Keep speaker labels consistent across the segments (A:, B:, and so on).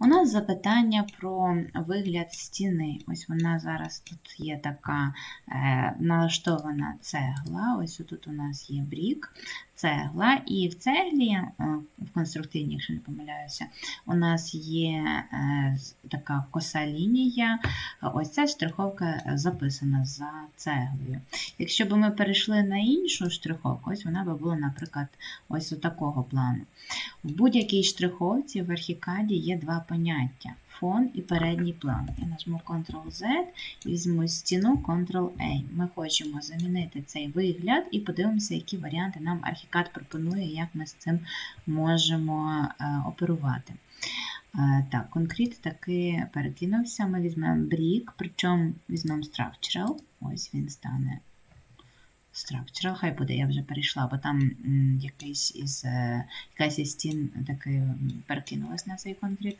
A: У нас запитання про вигляд стіни. Ось вона зараз тут є така е, налаштована цегла. Ось тут у нас є брік, цегла. І в цеглі, е, в конструктивній, якщо не помиляюся, у нас є е, така коса лінія. Ось ця штриховка записана за цеглою. Якщо б ми перейшли на іншу штриховку, ось вона би була, наприклад, ось у такого плану. В будь-якій штриховці в архікаді є два поняття фон і передній план. Я нажму Ctrl-Z і візьму стіну Ctrl-A. Ми хочемо замінити цей вигляд і подивимося, які варіанти нам архікад пропонує, як ми з цим можемо е, оперувати. Е, Так, конкрет таки перекинувся. Ми візьмемо брік, причому візьмемо structural. Ось він стане structural. Хай буде, я вже перейшла, бо там якийсь із, е, якась із стін таки перекинулась на цей конкрет.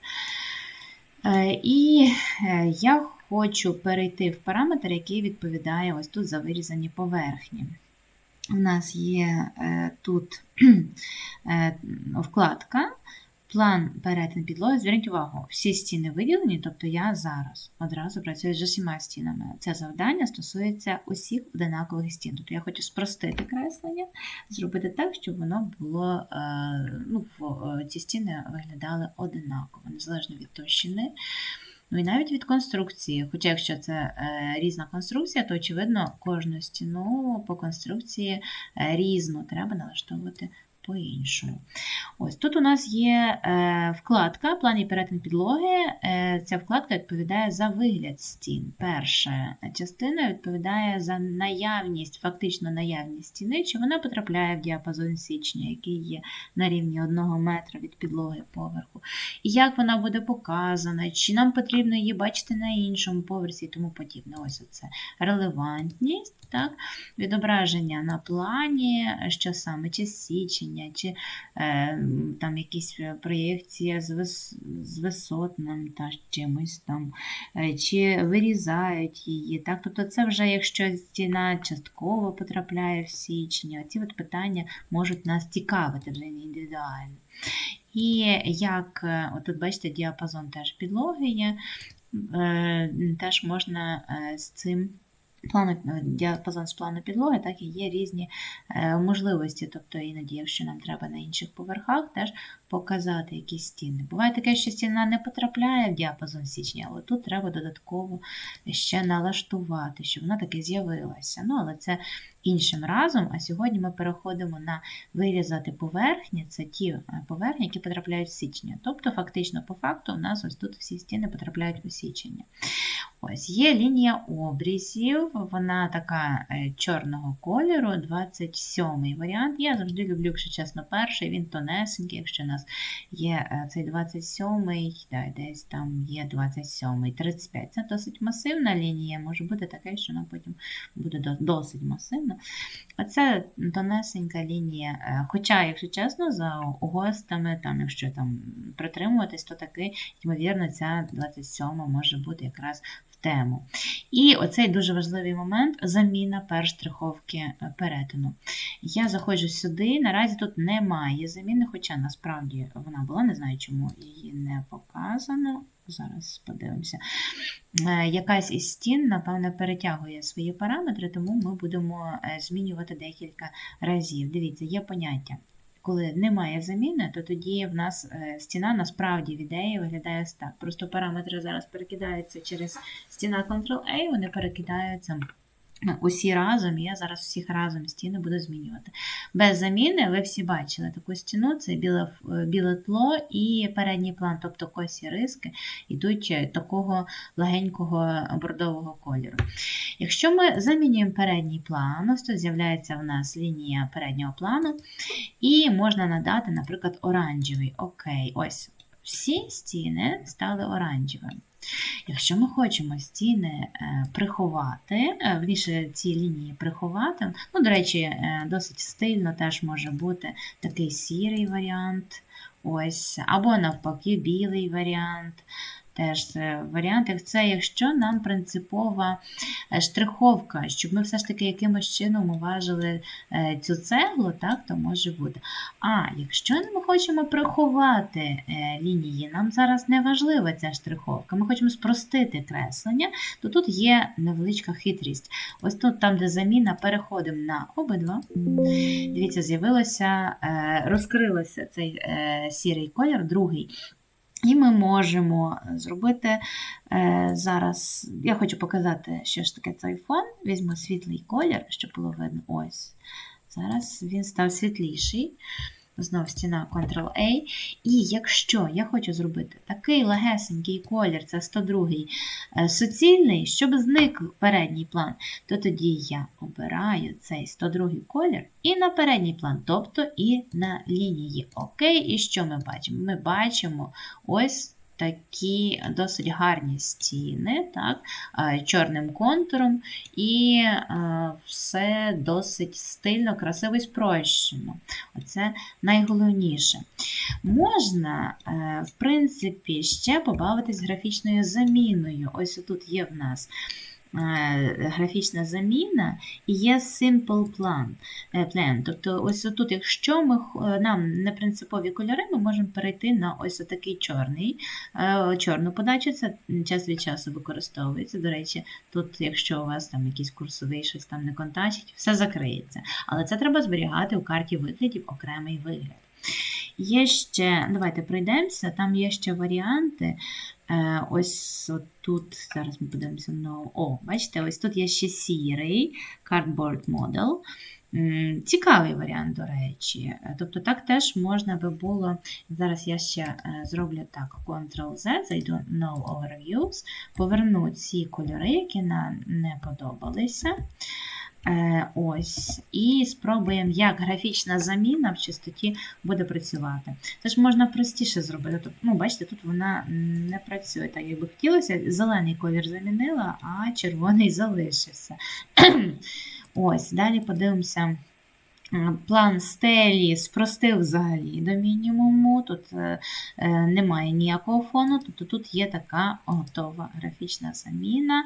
A: Е, І е, я хочу перейти в параметр, який відповідає ось тут за вирізані поверхні. У нас є е, тут вкладка, план перетин підлоги. Зверніть увагу, всі стіни виділені, тобто я зараз одразу працюю з усіма стінами. Це завдання стосується усіх одинакових стін. Тобто я хочу спростити креслення, зробити так, щоб воно було, е, ну, е, ці стіни виглядали одинаково, незалежно від товщини. Ну і навіть від конструкції. Хоча, якщо це е, різна конструкція, то очевидно кожну стіну по конструкції різну треба налаштовувати по-іншому. Ось тут у нас є е, вкладка план і перетин підлоги. Е, ця вкладка відповідає за вигляд стін. Перша частина відповідає за наявність, фактично наявність стіни, чи вона потрапляє в діапазон січня, який є на рівні 1 метра від підлоги поверху. І як вона буде показана, чи нам потрібно її бачити на іншому поверсі і тому подібне. Ось оце релевантність, так? відображення на плані, що саме, чи січення, чи е, там якісь проєкції з, вис, з висот нам та чимось там, е, чи вирізають її. Так? Тобто це вже якщо стіна частково потрапляє в січення, ці от питання можуть нас цікавити вже індивідуально. І як, е, отут бачите, діапазон теж підлоги є, е, теж можна е, з цим плану, е, діапазон з плану підлоги, так і є різні е, можливості. Тобто іноді, якщо нам треба на інших поверхах, теж показати якісь стіни. Буває таке, що стіна не потрапляє в діапазон січня, але тут треба додатково ще налаштувати, щоб вона таки з'явилася. Ну, але це іншим разом. А сьогодні ми переходимо на вирізати поверхні, це ті е, поверхні, які потрапляють в січення. Тобто, фактично, по факту, у нас ось тут всі стіни потрапляють у січення. Ось є лінія обрізів, вона така е, чорного кольору, 27-й варіант. Я завжди люблю, якщо чесно, перший, він тонесенький, якщо у нас є е, цей 27-й, да, десь там є 27-й, 35. Це досить масивна лінія, може бути таке, що вона потім буде досить масивна. А це тонесенька лінія. е, Хоча, якщо чесно, за ГОСТами, там, якщо там притримуватись, то таки, ймовірно, ця 27 може бути якраз в тему. І оцей дуже важливий момент заміна перштриховки е, перетину. Я заходжу сюди, наразі тут немає заміни, хоча насправді вона була, не знаю, чому її не показано. Зараз подивимося. Е, Якась із стін, напевно, перетягує свої параметри, тому ми будемо е, змінювати декілька разів. Дивіться, є поняття. Коли немає заміни, то тоді в нас е, стіна насправді в ідеї виглядає так. Просто параметри зараз перекидаються через стіна Ctrl-A, вони перекидаються усі разом, я зараз всіх разом стіни буду змінювати. Без заміни ви всі бачили таку стіну, це біле, біле тло і передній план, тобто косі риски йдуть е, такого легенького бордового кольору. Якщо ми замінюємо передній план, ось тут з'являється в нас лінія переднього плану, і можна надати, наприклад, оранжевий. Окей, ось всі стіни стали оранжевими. Якщо ми хочемо стіни е, приховати, вніше ці лінії приховати, ну, до речі, е, досить стильно теж може бути такий сірий варіант, ось, або навпаки білий варіант. Теж е. Це якщо нам принципова е, штриховка, щоб ми все ж таки якимось чином уважили е, цю цеглу, так, то може бути. А якщо ми хочемо приховати лінії, нам зараз не важлива ця штриховка, ми хочемо спростити креслення, то тут є невеличка хитрість. Ось тут, там, де заміна, переходимо на обидва. Дивіться, з'явилося, розкрилося цей сірий колір, другий. І ми можемо зробити е, зараз. Я хочу показати, що ж таке цей фон. Візьму світлий колір, щоб було видно. Ось. Зараз він став світліший. Знов стіна Ctrl-A. І якщо я хочу зробити такий легесенький колір, це 102-й суцільний, щоб зник передній план, то тоді я обираю цей 102 колір і на передній план, тобто і на лінії. Окей, і що ми бачимо? Ми бачимо ось такі досить гарні стіни, так, е, чорним контуром, і е, все досить стильно, красиво і спрощено. Оце найголовніше. Можна, е, в принципі, ще побавитись графічною заміною. Ось тут є в нас графічна заміна і є simple plan. е, plan. Тобто, ось тут, якщо ми, нам не принципові кольори, ми можемо перейти на ось такий чорний, е, чорну подачу. Це час від часу використовується. До речі, тут, якщо у вас там якийсь курсовий щось там не контачить, все закриється. Але це треба зберігати у карті виглядів окремий вигляд. Є ще, давайте пройдемося, там є ще варіанти. Е, ось тут, зараз ми подивимося на. О, бачите, ось тут є ще сірий cardboard model. Цікавий варіант, до речі. Е, Тобто так теж можна би було. Зараз я ще е, зроблю так: Ctrl-Z, зайду No Overviews, поверну ці кольори, які нам не подобалися. Е, Ось, і спробуємо, як графічна заміна в чистоті буде працювати. Це ж можна простіше зробити. Тобто, ну, бачите, тут вона не працює так, як би хотілося. Зелений колір замінила, а червоний залишився. Ось, далі подивимося. Е, План стелі спростив взагалі до мінімуму. Тут е, е, немає ніякого фону, тобто тут є така готова графічна заміна.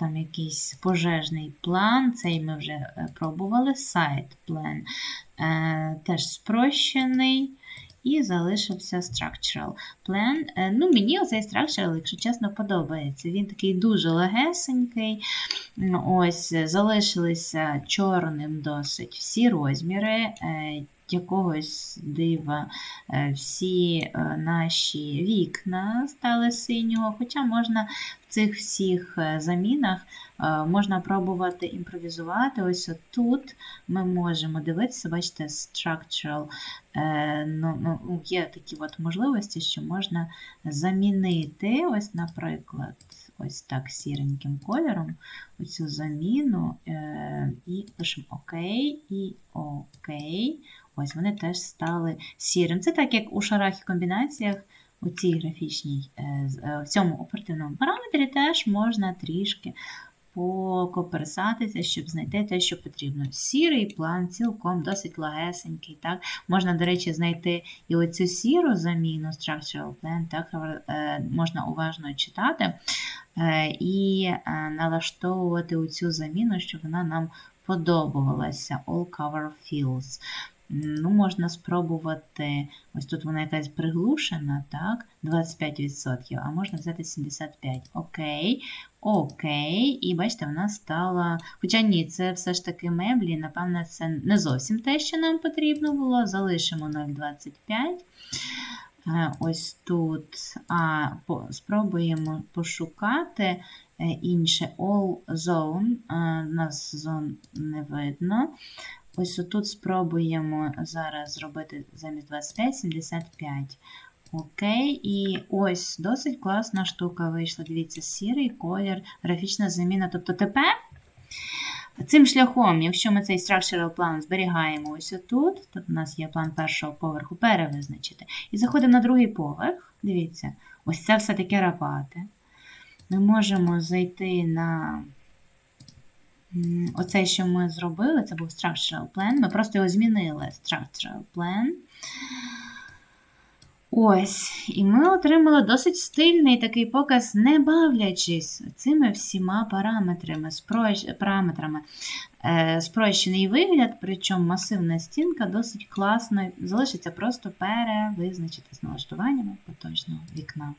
A: Там якийсь пожежний план, цей ми вже пробували. Сайт план теж спрощений. І залишився structural plan. Е, Ну, мені оцей structural, якщо чесно, подобається. Він такий дуже легесенький. Ось, е, залишилися чорним досить всі розміри. Якогось дива е, всі е, наші вікна стали синього, хоча можна в цих всіх е, замінах можна пробувати імпровізувати. Ось тут ми можемо дивитися, бачите, structural, е, ну, ну, є такі от можливості, що можна замінити, ось, наприклад, ось так сіреньким кольором оцю заміну і пишемо ОК і ОК. Ось вони теж стали сірим. Це так, як у шарах і комбінаціях у цій графічній, е, е, в цьому оперативному параметрі теж можна трішки покоперсатися, щоб знайти те, що потрібно. Сірий план цілком досить легесенький. Так? Можна, до речі, знайти і оцю сіру заміну structural plan, так? е, можна уважно читати і налаштовувати оцю заміну, щоб вона нам подобалася. All cover fills. Ну, можна спробувати, ось тут вона якась приглушена, так, 25%, а можна взяти 75%. Окей, окей. І бачите, вона стала. Хоча ні, це все ж таки меблі, напевне, це не зовсім те, що нам потрібно було. Залишимо 0,25. Е, Ось тут. А по, спробуємо пошукати е, інше All Zone. Е, Нас зон не видно. Ось отут спробуємо зараз зробити замість 25, 75. Окей, і ось досить класна штука вийшла. Дивіться, сірий колір, графічна заміна. Тобто тепер цим шляхом, якщо ми цей structural план зберігаємо ось отут, тут у нас є план першого поверху, перевизначити. І заходимо на другий поверх. Дивіться, ось це все таке рапати. Ми можемо зайти на. Оце, що ми зробили, це був structural plan. Ми просто його змінили. Structural plan. Ось, і ми отримали досить стильний такий показ, не бавлячись цими всіма параметрами, спрощ- параметрами. Е, спрощений вигляд, причому масивна стінка досить класно. Залишиться просто перевизначити з налаштуваннями поточного вікна.